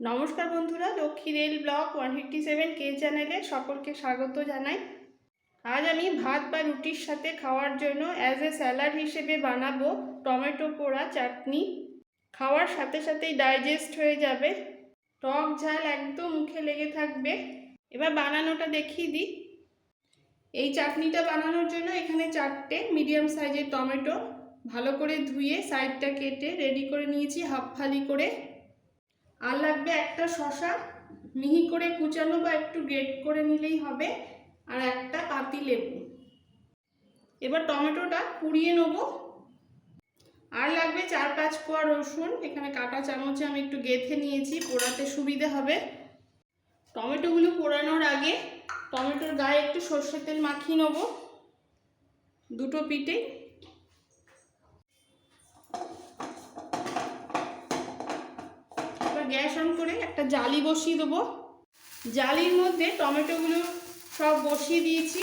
নমস্কার বন্ধুরা, Lakshmi rail block one fifty seven কে চ্যানেলে সকলকে স্বাগত জানাই। আজ আমি ভাত বা রুটির সাথে খাওয়ার জন্য অ্যাজ এ স্যালাড হিসেবে বানাবো টমেটো পোড়া চাটনি। খাওয়ার সাথে সাথেই ডাইজেস্ট হয়ে যাবে। টক ঝাল একদম মুখে লেগে থাকবে। এবার বানানোটা দেখিয়ে দিই। এই চাটনিটা বানানোর জন্য এখানে চারটে মিডিয়াম সাইজের টমেটো ভালো করে ধুয়ে সাইডটা কেটে রেডি করে নিয়েছি হাফ ফালি করে। আর লাগবে একটা শশা। মিহি করে কুচানো বা একটু গ্রেট করে নিলেই হবে। আর একটা পাতি লেবু। এবার টমেটোটা পুড়িয়ে নেব। আর লাগবে চার পাঁচ কোয়া রসুন। এখানে কাটা চামচে আমি একটু গেথে নিয়েছি, পোড়াতে সুবিধে হবে। টমেটোগুলো পোড়ানোর আগে টমেটোর গায়ে একটু সর্ষের তেল মাখিয়ে নেব। দুটো পিঠে গ্যাস অন করে একটা জালি বসিয়ে দেবো। জালির মধ্যে টমেটোগুলো সব বসিয়ে দিয়েছি।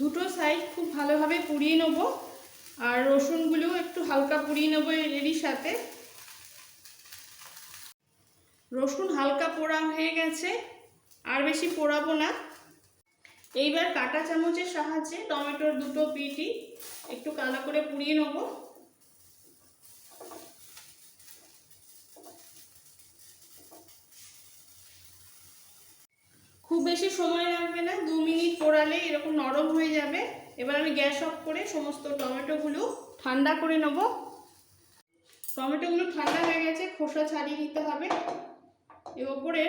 দুটো সাইড খুব ভালোভাবে পুড়িয়ে নেব আর রসুনগুলো একটু হালকা পুড়িয়ে নেব এরই সাথে। রসুন হালকা পোড়া হয়ে গেছে, আর বেশি পোড়াবো না। এইবার কাটা চামচের সাহায্যে টমেটোর দুটো পিটি একটু কালো করে পুড়িয়ে নেব। বেশি সময় লাগবে না, দু মিনিট পোড়ালে এরকম নরম হয়ে যাবে। এবার আমি গ্যাস অফ করে সমস্ত টমেটোগুলো ঠান্ডা করে নেব। টমেটোগুলো ঠান্ডা হয়ে গেছে, খোসা ছাড়িয়ে নিতে হবে। এর ওপরে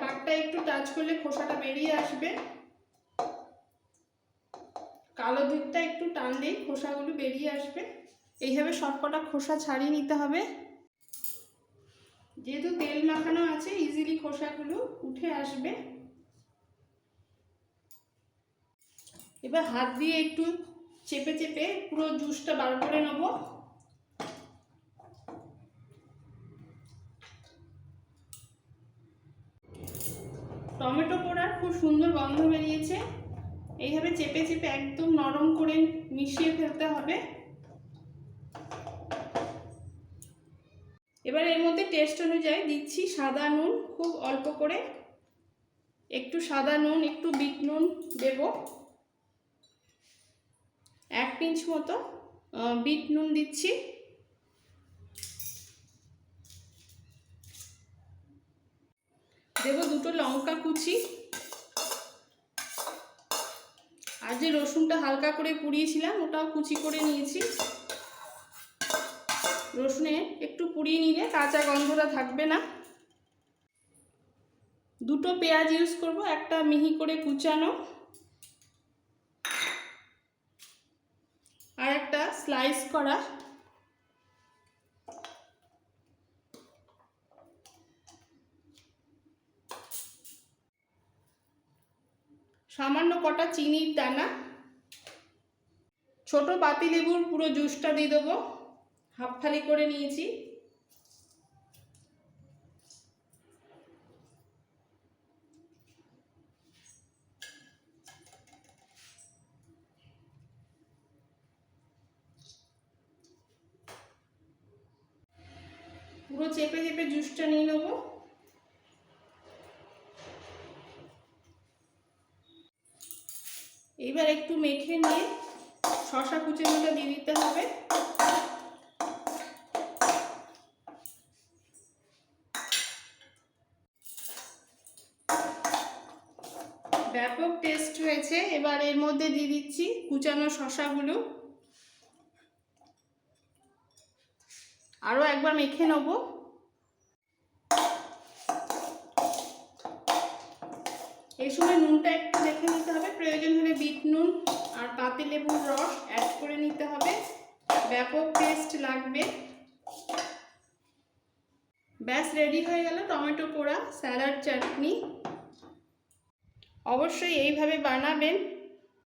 পাকটা একটু টাচ করলে খোসাটা বেরিয়ে আসবে। কালো দিকটা একটু টানলেই খোসাগুলো বেরিয়ে আসবে। এইভাবে সবকটা খোসা ছাড়িয়ে নিতে হবে। যেহেতু তেল মাখানো আছে ইজিলি খোসাগুলো উঠে আসবে। এবার হাত দিয়ে একটু চেপে চেপে পুরো জুসটা বার করে নেব। টমেটো পোড়ার খুব সুন্দর গন্ধ বেরিয়েছে। এইভাবে চেপে চেপে একদম নরম করে মিশিয়ে ফেলতে হবে। এবার এর মধ্যে টেস্ট অনুযায়ী দিচ্ছি সাদা নুন, খুব অল্প করে। একটু সাদা নুন, একটু বিট নুন দেব। এক পিঞ্চ মতো বিট নুন দিচ্ছি। দেব দুটো লঙ্কা কুচি। আর যে রসুনটা হালকা করে পুড়িয়েছিলাম, ওটাও কুচি করে নিয়েছি। রসুনে একটু পুড়িয়ে নিলে কাঁচা গন্ধটা থাকবে না। দুটো পেঁয়াজ ইউজ করব, একটা মিহি করে কুচানো আর একটা স্লাইস করা। সামান্য কটা চিনির দানা। ছোট পাতিলেবুর পুরো জুসটা দিয়ে দেবো। হাফ থালি করে নিয়েছি। পুরো চেপে চেপে জুসটা নিয়ে নেব। এইবার একটু মেখে নিয়ে শশা কুচেনোটা দিয়ে দিতে হবে। ব্যাপক টেস্ট হয়েছে। এবার এর মধ্যে দিয়ে দিচ্ছি কুচানো শশাগুলো। আরও একবার মেখে নেব। এই সময় নুনটা একটু দেখে নিতে হবে। প্রয়োজন হলে বিট নুন আর পাতি লেবুর রস অ্যাড করে নিতে হবে। ব্যাপক টেস্ট লাগবে। ব্যাস রেডি হয়ে গেল টমেটো পোড়া স্যালাড চাটনি। অবশ্যই এইভাবে বানাবেন।